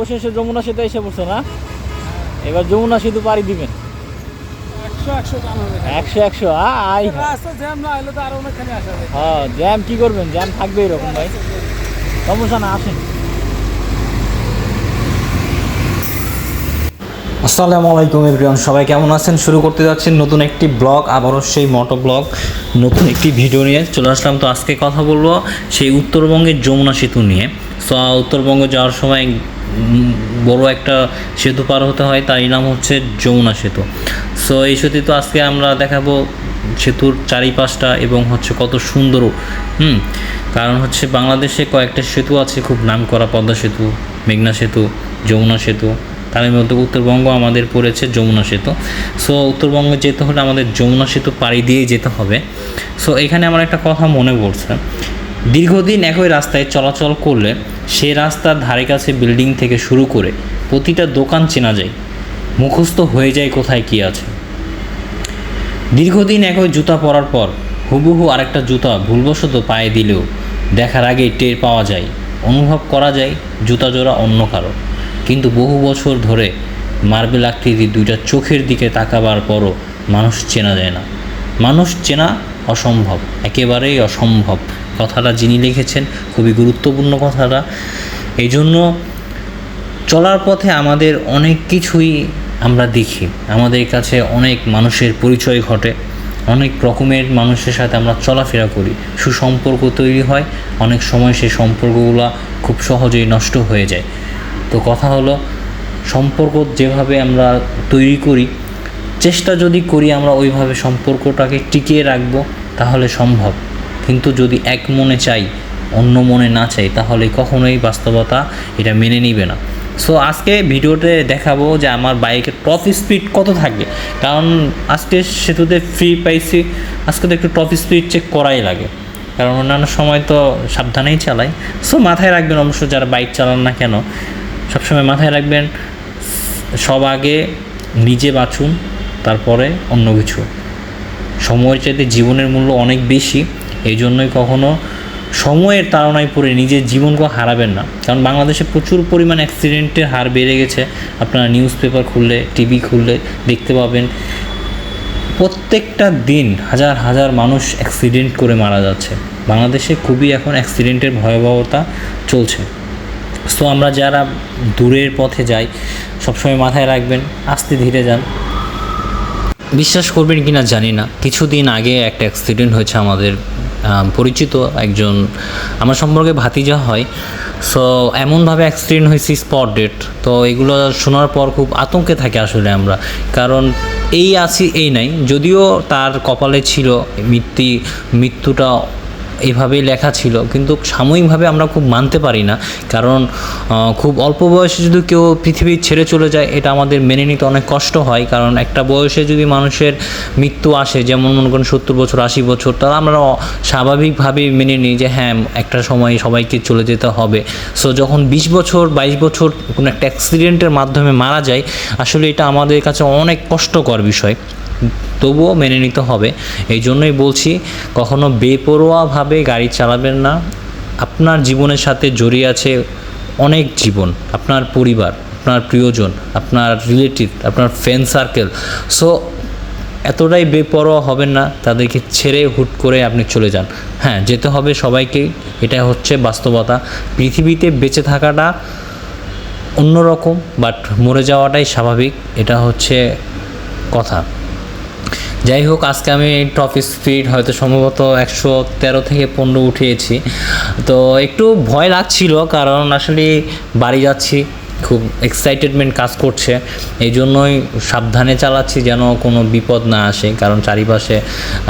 অবশেষে যমুনা সেতু এসে পড়ছে না? এবার যমুনা সেতু পাড়ি দিবেন। একশো একশো আই হ্যাঁ জ্যাম কি করবেন? জ্যাম থাকবে এরকম ভাই। সমস্যা না আসেন। আসসালামু আলাইকুম এভরিওয়ান। সবাই কেমন আছেন? শুরু করতে যাচ্ছেন নতুন একটি ব্লগ আবারও সেই মোটো ব্লগ। নতুন একটি ভিডিও নিয়ে চলে আসলাম। তো আজকে কথা বলব সেই উত্তরবঙ্গের যমুনা সেতু নিয়ে। উত্তরবঙ্গে যাওয়ার সময় বড় একটা সেতু পার হতে হয়, তারই নাম হচ্ছে যমুনা সেতু। সো, এই সেতু তো আজকে আমরা দেখাবো সেতুর চারিপাশটা এবং হচ্ছে কত সুন্দর, হুম? কারণ হচ্ছে বাংলাদেশে কয়েকটা সেতু আছে, খুব নাম করা পদ্মা সেতু, মেঘনা সেতু, যমুনা সেতু। তার মধ্যে উত্তরবঙ্গ আমাদের পড়েছে যমুনা সেতু। সো, উত্তরবঙ্গে যেতে হলে আমাদের যমুনা সেতু পাড়ি দিয়েই যেতে হবে। সো, এখানে আমার একটা কথা মনে পড়ছে। দীর্ঘদিন একই রাস্তায় চলাচল করলে সে রাস্তার ধারে কাছে বিল্ডিং থেকে শুরু করে প্রতিটা দোকান চেনা যায়। মুখস্থ হয়ে যায় কোথায় কী আছে। দীর্ঘদিন একই জুতা পরার পর হুবহু আরেকটা জুতা ভুলবশত পায়ে দিলেও দেখার আগে টের পাওয়া যায়, অনুভব করা যায় জুতা জোড়া অন্য কারও। কিন্তু বহু বছর ধরে মার্বেল আকৃতি দুইটা চোখের দিকে তাকাবার পরও মানুষ চেনা যায় না। মানুষ চেনা অসম্ভব, একেবারেই অসম্ভব। কথাটা যিনি লিখেছেন খুবই গুরুত্বপূর্ণ কথাটা। এই জন্য চলার পথে আমাদের অনেক কিছুই আমরা দেখি। আমাদের কাছে অনেক মানুষের পরিচয় ঘটে। অনেক রকমের মানুষের সাথে আমরা চলাফেরা করি। সুসম্পর্ক তৈরি হয়। অনেক সময় সেই সম্পর্কগুলো খুব সহজেই নষ্ট হয়ে যায়। তো কথা হলো, সম্পর্ক যেভাবে আমরা তৈরি করি, চেষ্টা যদি করি আমরা ওইভাবে সম্পর্কটাকে টিকিয়ে রাখব, তাহলে সম্ভব। কিন্তু যদি এক মনে চাই, অন্য মনে না চাই, তাহলে কখনোই বাস্তবতা এটা মেনে নিবে না। সো আজকে ভিডিওতে দেখাবো যে আমার বাইকের টপ স্পিড কত থাকে। কারণ আজকে সেতুতে ফ্রি পাইছি, আজকে তো একটু টপ স্পিড চেক করাই লাগে। কারণ অন্যান্য সময় তো সাবধানেই চালাই। সো মাথায় রাখবেন অবশ্য যারা বাইক চালান না কেন, সবসময় মাথায় রাখবেন, সব আগে নিজে বাঁচুন, তারপরে অন্য কিছু। সময়ের চাইতে জীবনের মূল্য অনেক বেশি। এই জন্যই কখনো সময়ের তাড়নায় পড়ে নিজের জীবনকে হারাবেন না। কারণ বাংলাদেশে প্রচুর পরিমাণ অ্যাক্সিডেন্টের হার বেড়ে গেছে। আপনারা নিউজ পেপার খুললে টিভি খুললে দেখতে পাবেন। প্রত্যেকটা দিন হাজার হাজার মানুষ অ্যাক্সিডেন্ট করে মারা যাচ্ছে। বাংলাদেশে খুবই এখন অ্যাক্সিডেন্টের ভয়াবহতা চলছে। সো আমরা যারা দূরের পথে যাই, সবসময় মাথায় রাখবেন, আস্তে ধীরে যান। বিশ্বাস করবেন কি না জানি না। কিছুদিন আগে একটা অ্যাক্সিডেন্ট হয়েছে আমাদের পরিচিত একজন, আমার সম্পর্কে ভাতিজা হয়। সো এমনভাবে অ্যাক্সিডেন্ট হয়েছি স্পট ডেট তো এগুলো শোনার পর খুব আতঙ্কে থাকে আসলে আমরা। কারণ এই আছি, এই নাই। যদিও তার কপালে ছিল, মৃত্যু, মৃত্যুটা এইভাবেই লেখা ছিল। কিন্তু সাময়িকভাবে আমরা খুব মানতে পারি না। কারণ খুব অল্প বয়সে যদি কেউ পৃথিবী ছেড়ে চলে যায়, এটা আমাদের মেনে নিতে অনেক কষ্ট হয়। কারণ একটা বয়সে যদি মানুষের মৃত্যু আসে, যেমন মনে করেন সত্তর বছর, আশি বছর, তাহলে আমরা স্বাভাবিকভাবেই মেনে নিই যে হ্যাঁ একটা সময় সবাইকে চলে যেতে হবে। সো যখন বিশ বছর, বাইশ বছর কোনো একটা অ্যাক্সিডেন্টের মাধ্যমে মারা যায়, আসলে এটা আমাদের কাছে অনেক কষ্টকর বিষয়। তবুও মেনে নিতে হবে। এই জন্যই বলছি, কখনো বেপরোয়াভাবে গাড়ি চালাবেন না। আপনার জীবনের সাথে জড়িয়ে আছে অনেক জীবন, আপনার পরিবার, আপনার প্রিয়জন, আপনার রিলেটিভ আপনার ফ্রেন্ড সার্কেল সো এতটাই বেপরোয়া হবেন না, তাদেরকে ছেড়ে হুট করে আপনি চলে যান। হ্যাঁ যেতে হবে সবাইকে এটা হচ্ছে বাস্তবতা। পৃথিবীতে বেঁচে থাকাটা অন্যরকম বাট মরে যাওয়াটাই স্বাভাবিক, এটা হচ্ছে কথা। যাই হোক আজকে আমি টপ স্পিড হয়তো সম্ভবত একশো তেরো থেকে পনেরো উঠিয়েছি। তো একটু ভয় লাগছিল, কারণ আসলে বাড়ি যাচ্ছি। খুব এক্সাইটেডমেন্ট কাজ করছে। এই জন্যই সাবধানে চালাচ্ছি যেন কোনো বিপদ না আসে। কারণ চারিপাশে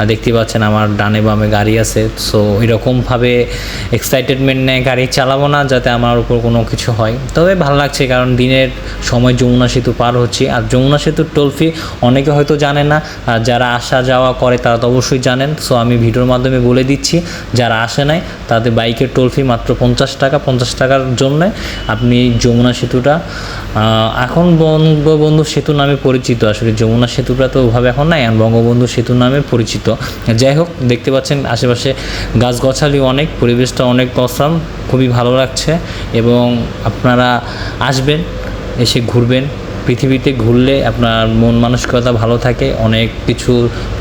দেখতে পাচ্ছেন আমার ডানে বামে গাড়ি আছে। সো এরকমভাবে এক্সাইটেডমেন্ট নেয় গাড়ি চালাবো না যাতে আমার উপর কোনো কিছু হয়। তবে ভালো লাগছে কারণ দিনের সময় যমুনা সেতু পার হচ্ছি। আর যমুনা সেতুর টোল ফি অনেকে হয়তো জানে না। আর যারা আসা যাওয়া করে তারা তো অবশ্যই জানেন। সো আমি ভিডিওর মাধ্যমে বলে দিচ্ছি, যারা আসে নাই তাদের বাইকের টোল ফি মাত্র পঞ্চাশ টাকা। পঞ্চাশ টাকার জন্য আপনি যমুনা সেতুর সেতুটা। এখন বঙ্গবন্ধু সেতু নামে পরিচিত। আসলে যমুনা সেতুটা তো ওভাবে এখন নাই বঙ্গবন্ধু সেতু নামে পরিচিত। যাই হোক, দেখতে পাচ্ছেন আশেপাশে গাছগাছালি অনেক, পরিবেশটা অনেক অসাম খুবই ভালো লাগছে। এবং আপনারা আসবেন, এসে ঘুরবেন। পৃথিবীতে ঘুরলে আপনার মন মানসিকতা ভালো থাকে, অনেক কিছু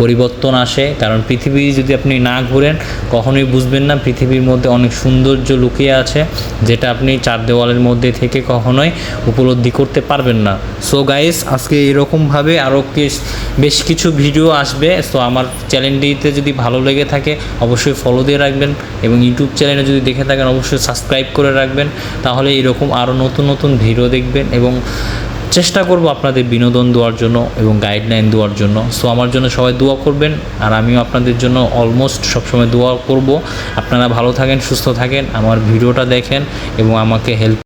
পরিবর্তন আসে। কারণ পৃথিবী যদি আপনি না ঘুরেন, কখনোই বুঝবেন না পৃথিবীর মধ্যে অনেক সৌন্দর্য লুকিয়ে আছে, যেটা আপনি চার দেওয়ালের মধ্যে থেকে কখনোই উপলব্ধি করতে পারবেন না। সো গাইস আজকে এরকমভাবে আরও বেশ কিছু ভিডিও আসবে। সো আমার চ্যানেলটিতে যদি ভালো লেগে থাকে, অবশ্যই ফলো দিয়ে রাখবেন এবং ইউটিউব চ্যানেলে যদি দেখে থাকেন, অবশ্যই সাবস্ক্রাইব করে রাখবেন। তাহলে এরকম আরও নতুন নতুন ভিডিও দেখবেন এবং চেষ্টা করব আপনাদের বিনোদন দেওয়ার জন্য এবং গাইডলাইন দেওয়ার জন্য। সো আমার জন্য সবাই দোয়া করবেন আর আমিও আপনাদের জন্য অলমোস্ট সবসময় দোয়া করব। আপনারা ভালো থাকেন, সুস্থ থাকেন, আমার ভিডিওটা দেখেন এবং আমাকে হেল্প